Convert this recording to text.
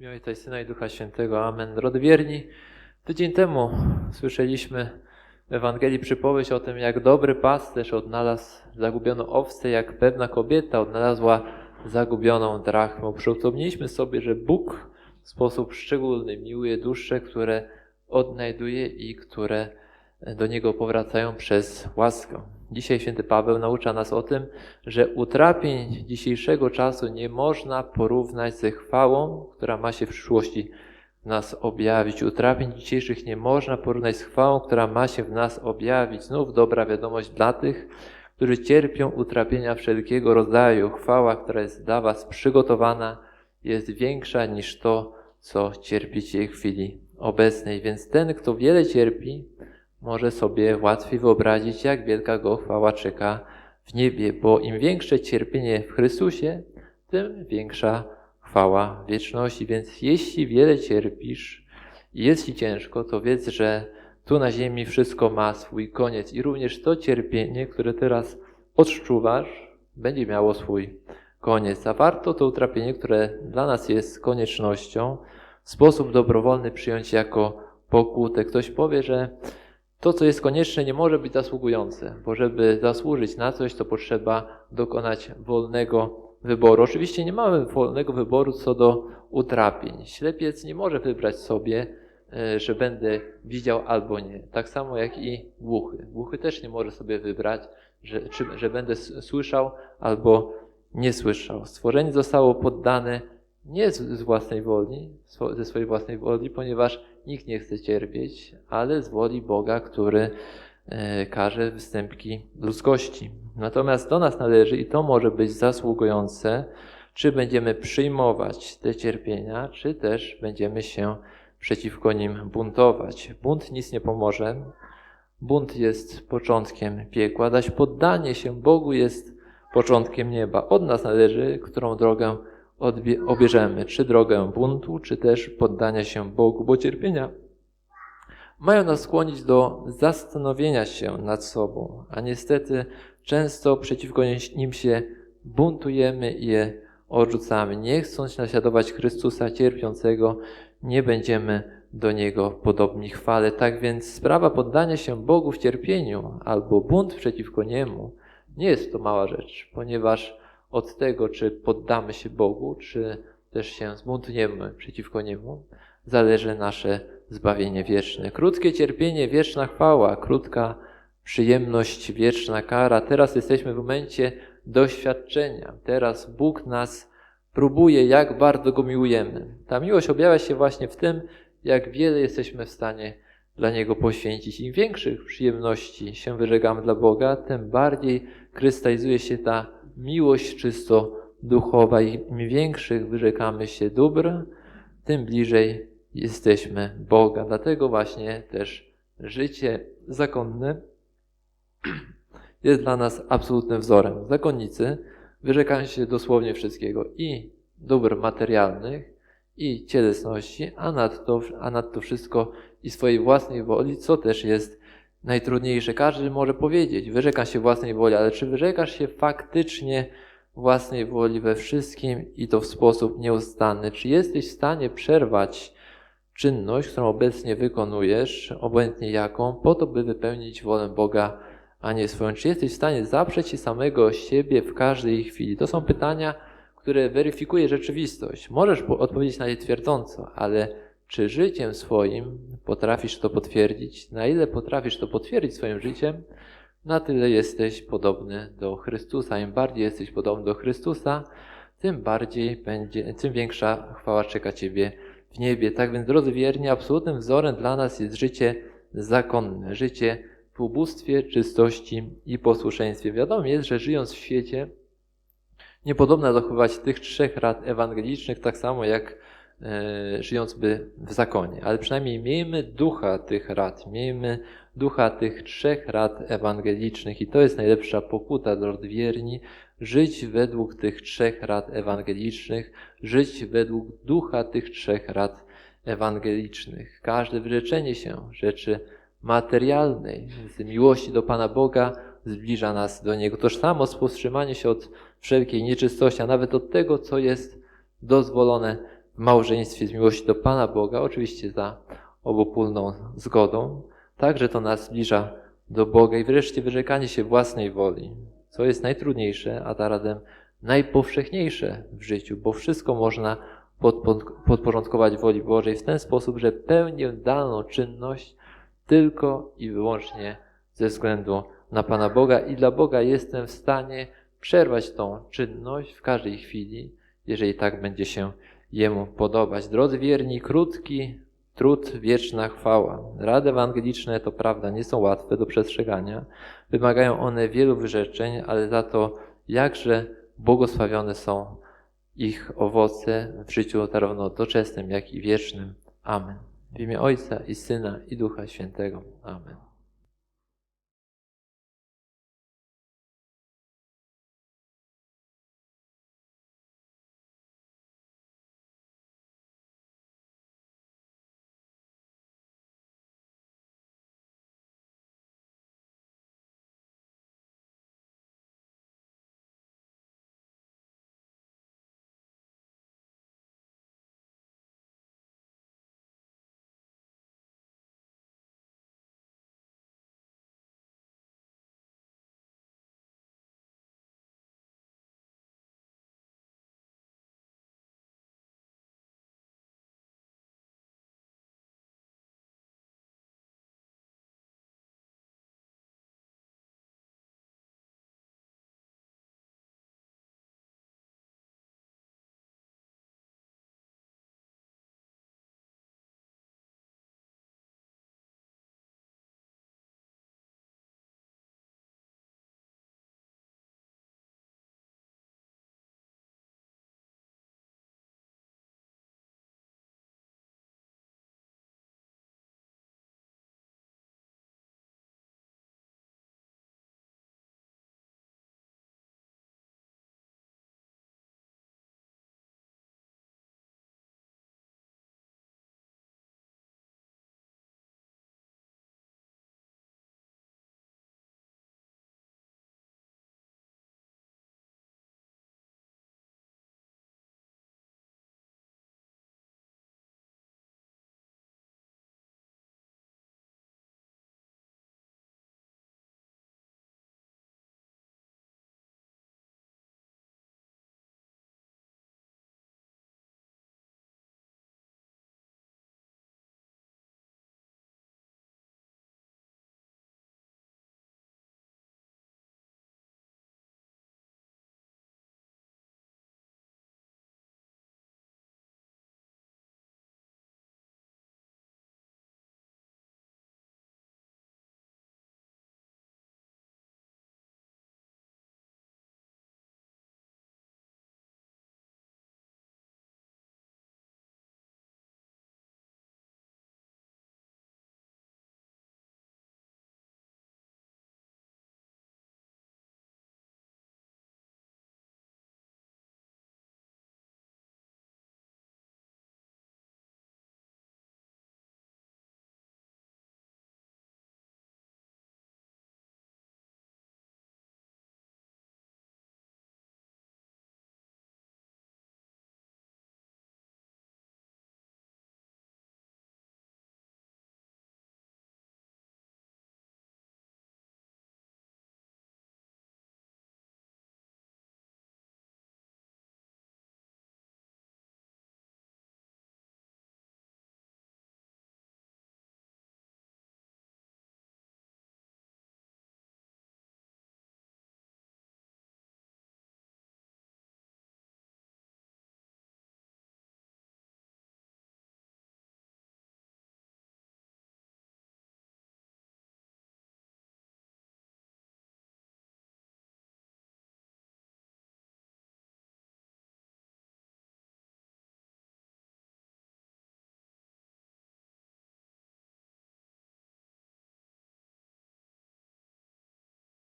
Imię Ojca i Syna i Ducha Świętego. Amen. Drodzy wierni, tydzień temu słyszeliśmy w Ewangelii przypowieść o tym, jak dobry pasterz odnalazł zagubioną owcę, jak pewna kobieta odnalazła zagubioną drachmę. Przypomnieliśmy sobie, że Bóg w sposób szczególny miłuje dusze, które odnajduje i które do Niego powracają przez łaskę. Dzisiaj święty Paweł naucza nas o tym, że utrapień dzisiejszego czasu nie można porównać ze chwałą, która ma się w przyszłości w nas objawić. Utrapień dzisiejszych nie można porównać z chwałą, która ma się w nas objawić. Znów dobra wiadomość dla tych, którzy cierpią utrapienia wszelkiego rodzaju. Chwała, która jest dla Was przygotowana, jest większa niż to, co cierpicie w chwili obecnej. Więc ten, kto wiele cierpi, może sobie łatwiej wyobrazić, jak wielka go chwała czeka w niebie, bo im większe cierpienie w Chrystusie, tym większa chwała wieczności. Więc jeśli wiele cierpisz i jest ci ciężko, to wiedz, że tu na ziemi wszystko ma swój koniec i również to cierpienie, które teraz odczuwasz, będzie miało swój koniec. A warto to utrapienie, które dla nas jest koniecznością, w sposób dobrowolny przyjąć jako pokutę. Ktoś powie, że to, co jest konieczne, nie może być zasługujące, bo żeby zasłużyć na coś, to potrzeba dokonać wolnego wyboru. Oczywiście nie mamy wolnego wyboru co do utrapień. Ślepiec nie może wybrać sobie, że będę widział albo nie. Tak samo jak i głuchy. Głuchy też nie może sobie wybrać, że, czy, że będę słyszał albo nie słyszał. Stworzenie zostało poddane nie z, z własnej woli, ze swojej własnej woli, ponieważ nikt nie chce cierpieć, ale z woli Boga, który e, każe występki ludzkości. Natomiast do nas należy, i to może być zasługujące, czy będziemy przyjmować te cierpienia, czy też będziemy się przeciwko nim buntować. Bunt nic nie pomoże. Bunt jest początkiem piekła, zaś poddanie się Bogu jest początkiem nieba. Od nas należy, którą drogę obierzemy, czy drogę buntu, czy też poddania się Bogu, bo cierpienia mają nas skłonić do zastanowienia się nad sobą, a niestety często przeciwko nim się buntujemy i je odrzucamy. Nie chcąc naśladować Chrystusa cierpiącego, nie będziemy do Niego podobni chwale. Tak więc sprawa poddania się Bogu w cierpieniu albo bunt przeciwko Niemu nie jest to mała rzecz, ponieważ od tego, czy poddamy się Bogu, czy też się zbuntniemy przeciwko Niemu, zależy nasze zbawienie wieczne. Krótkie cierpienie, wieczna chwała, krótka przyjemność, wieczna kara. Teraz jesteśmy w momencie doświadczenia. Teraz Bóg nas próbuje, jak bardzo Go miłujemy. Ta miłość objawia się właśnie w tym, jak wiele jesteśmy w stanie dla Niego poświęcić. Im większych przyjemności się wyrzekamy dla Boga, tym bardziej krystalizuje się ta miłość czysto duchowa. Im większych wyrzekamy się dóbr, tym bliżej jesteśmy Boga. Dlatego właśnie też życie zakonne jest dla nas absolutnym wzorem. Zakonnicy wyrzekają się dosłownie wszystkiego i dóbr materialnych, i cielesności, a nadto, a nadto wszystko i swojej własnej woli, co też jest najtrudniejsze. Każdy może powiedzieć, wyrzekam się własnej woli, ale czy wyrzekasz się faktycznie własnej woli we wszystkim i to w sposób nieustanny? Czy jesteś w stanie przerwać czynność, którą obecnie wykonujesz, obojętnie jaką, po to, by wypełnić wolę Boga, a nie swoją? Czy jesteś w stanie zaprzeć się samego siebie w każdej chwili? To są pytania, które weryfikuje rzeczywistość. Możesz odpowiedzieć na nie twierdząco, ale czy życiem swoim potrafisz to potwierdzić? Na ile potrafisz to potwierdzić swoim życiem, na tyle jesteś podobny do Chrystusa. Im bardziej jesteś podobny do Chrystusa, tym bardziej będzie, tym większa chwała czeka Ciebie w niebie. Tak więc, drodzy wierni, absolutnym wzorem dla nas jest życie zakonne, życie w ubóstwie, czystości i posłuszeństwie. Wiadomo jest, że żyjąc w świecie, niepodobna dochowywać tych trzech rad ewangelicznych, tak samo jak żyjąc by w zakonie. Ale przynajmniej miejmy ducha tych rad, miejmy ducha tych trzech rad ewangelicznych i to jest najlepsza pokuta dla odwierni, żyć według tych trzech rad ewangelicznych, żyć według ducha tych trzech rad ewangelicznych. Każde wyrzeczenie się rzeczy materialnej, z miłości do Pana Boga, zbliża nas do Niego. Toż samo powstrzymanie się od wszelkiej nieczystości, a nawet od tego, co jest dozwolone małżeństwie z miłości do Pana Boga, oczywiście za obopólną zgodą, także to nas zbliża do Boga i wreszcie wyrzekanie się własnej woli, co jest najtrudniejsze, a zarazem najpowszechniejsze w życiu, bo wszystko można podpo- podporządkować woli Bożej w ten sposób, że pełnię daną czynność tylko i wyłącznie ze względu na Pana Boga i dla Boga jestem w stanie przerwać tą czynność w każdej chwili, jeżeli tak będzie się Jemu podobać. Drodzy wierni, krótki trud, wieczna chwała. Rady ewangeliczne to prawda nie są łatwe do przestrzegania. Wymagają one wielu wyrzeczeń, ale za to jakże błogosławione są ich owoce w życiu zarówno doczesnym, jak i wiecznym. Amen. W imię Ojca i Syna i Ducha Świętego. Amen.